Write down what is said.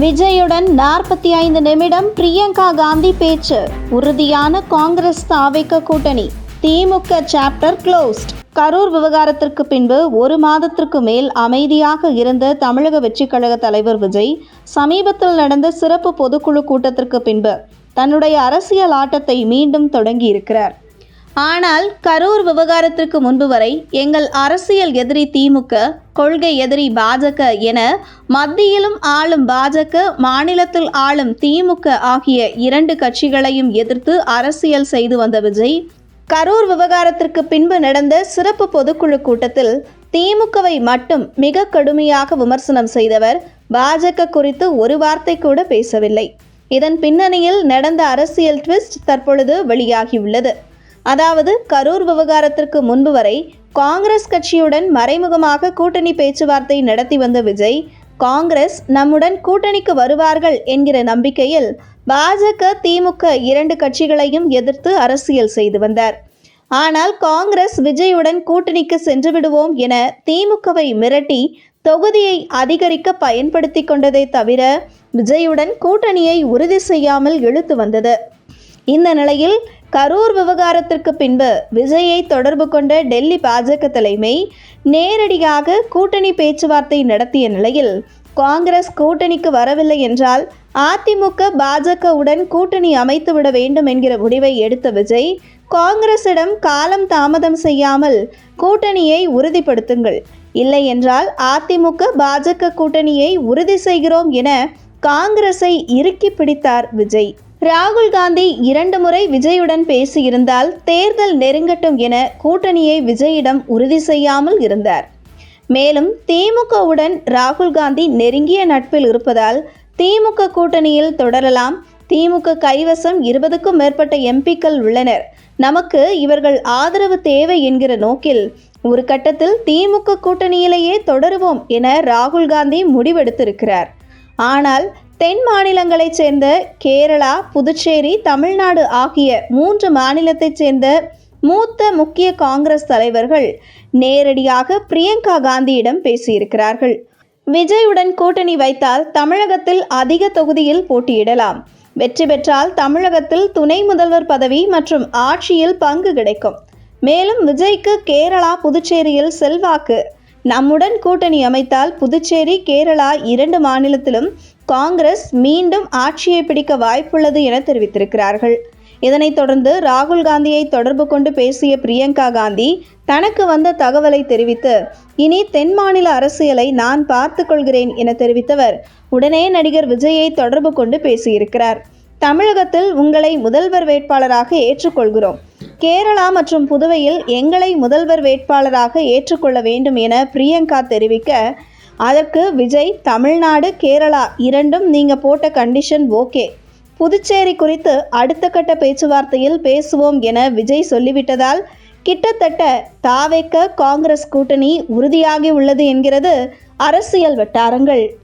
விஜயுடன் நாற்பத்தி ஐந்து நிமிடம் பிரியங்கா காந்தி பேச்சு. உறுதியான காங்கிரஸ் தாவைக்க கூட்டணி. DMK chapter closed. கரூர் விவகாரத்திற்கு பின்பு ஒரு மாதத்திற்கு மேல் அமைதியாக இருந்த தமிழக வெற்றிக் கழக தலைவர் விஜய் சமீபத்தில் நடந்த சிறப்பு பொதுக்குழு கூட்டத்திற்கு பின்பு தன்னுடைய அரசியல் ஆட்டத்தை மீண்டும் தொடங்கியிருக்கிறார். ஆனால் கரூர் விவகாரத்திற்கு முன்பு வரை எங்கள் அரசியல் எதிரி திமுக கொள்கை எதிரி பாஜக என மத்தியிலும் ஆளும் பாஜக மாநிலத்தில் ஆளும் திமுக ஆகிய இரண்டு கட்சிகளையும் எதிர்த்து அரசியல் செய்து வந்த விஜய் கரூர் விவகாரத்திற்கு பின்பு நடந்த சிறப்பு பொதுக்குழு கூட்டத்தில் திமுகவை மட்டும் மிக கடுமையாக விமர்சனம் செய்தவர் பாஜக குறித்து ஒரு வார்த்தை கூட பேசவில்லை. இதன் பின்னணியில் நடந்த அரசியல் ட்விஸ்ட் தற்பொழுது வெளியாகியுள்ளது. அதாவது கரூர் விவகாரத்திற்கு முன்பு வரை காங்கிரஸ் கட்சியுடன் மறைமுகமாக கூட்டணி பேச்சுவார்த்தை நடத்தி வந்த விஜய் காங்கிரஸ் நம்முடன் கூட்டணிக்கு வருவார்கள் என்கிற நம்பிக்கையில் பாஜக திமுக இரண்டு கட்சிகளையும் எதிர்த்து அரசியல் செய்து வந்தார். ஆனால் காங்கிரஸ் விஜயுடன் கூட்டணிக்கு சென்று விடுவோம் என திமுகவை மிரட்டி தொகுதியை அதிகரிக்க பயன்படுத்தி கொண்டதை தவிர விஜயுடன் கூட்டணியை உறுதி செய்யாமல் இழுத்து வந்தது. இந்த நிலையில் கரூர் விவகாரத்திற்கு பின்பு விஜயை தொடர்பு கொண்ட டெல்லி பாஜக தலைமை நேரடியாக கூட்டணி பேச்சுவார்த்தை நடத்திய நிலையில் காங்கிரஸ் கூட்டணிக்கு வரவில்லை என்றால் அதிமுக பாஜகவுடன் கூட்டணி அமைத்துவிட வேண்டும் என்கிற முடிவை எடுத்த விஜய் காங்கிரசிடம் காலம் தாமதம் செய்யாமல் கூட்டணியை உறுதிப்படுத்துங்கள். இல்லை என்றால் அதிமுக பாஜக கூட்டணியை உறுதி செய்கிறோம் என காங்கிரஸை இறுக்கி பிடித்தார் விஜய். ராகுல் காந்தி இரண்டு முறை விஜயுடன் பேசியிருந்தால் தேர்தல் நெருங்கட்டும் என கூட்டணியை விஜயிடம் உறுதி செய்யாமல் இருந்தார். மேலும் திமுகவுடன் ராகுல் காந்தி நெருங்கிய நட்பில் இருப்பதால் திமுக கூட்டணியில் தொடரலாம். திமுக கைவசம் இருபதுக்கும் மேற்பட்ட எம்பிக்கள் உள்ளனர். நமக்கு இவர்கள் ஆதரவு தேவை என்கிற நோக்கில் ஒரு கட்டத்தில் திமுக கூட்டணியிலேயே தொடருவோம் என ராகுல் காந்தி முடிவெடுத்திருக்கிறார். ஆனால் தென் மாநிலங்களைச் சேர்ந்த கேரளா புதுச்சேரி தமிழ்நாடு ஆகிய மூன்று மாநிலத்தைச் சேர்ந்த மூத்த முக்கிய காங்கிரஸ் தலைவர்கள் நேரடியாக பிரியங்கா காந்தியிடம் பேசியிருக்கிறார்கள். விஜயுடன் கூட்டணி வைத்தால் தமிழகத்தில் அதிக தொகுதியில் போட்டியிடலாம். வெற்றி பெற்றால் தமிழகத்தில் துணை முதல்வர் பதவி மற்றும் ஆட்சியில் பங்கு கிடைக்கும். மேலும் விஜய்க்கு கேரளா புதுச்சேரியில் செல்வாக்கு நம்முடன் கூட்டணி அமைத்தால் புதுச்சேரி கேரளா இரண்டு மாநிலத்திலும் காங்கிரஸ் மீண்டும் ஆட்சியை பிடிக்க வாய்ப்புள்ளது என தெரிவித்திருக்கிறார்கள். இதனைத் தொடர்ந்து ராகுல் காந்தியை தொடர்பு கொண்டு பேசிய பிரியங்கா காந்தி தனக்கு வந்த தகவலை தெரிவித்து இனி தென் மாநில அரசியலை நான் பார்த்து கொள்கிறேன் என தெரிவித்தவர். உடனே நடிகர் விஜயை தொடர்பு கொண்டு பேசியிருக்கிறார். தமிழகத்தில் உங்களை முதல்வர் வேட்பாளராக ஏற்றுக்கொள்கிறோம். கேரளா மற்றும் புதுவையில் எங்களை முதல்வர் வேட்பாளராக ஏற்றுக்கொள்ள வேண்டும் என பிரியங்கா தெரிவிக்க அதற்கு விஜய் தமிழ்நாடு கேரளா இரண்டும் நீங்கள் போட்ட கண்டிஷன் ஓகே புதுச்சேரி குறித்து அடுத்த கட்ட பேச்சுவார்த்தையில் பேசுவோம் என விஜய் சொல்லிவிட்டதால் கிட்டத்தட்ட தாவேக்க காங்கிரஸ் கூட்டணி உறுதியாகி உள்ளது என்கிறது அரசியல் வட்டாரங்கள்.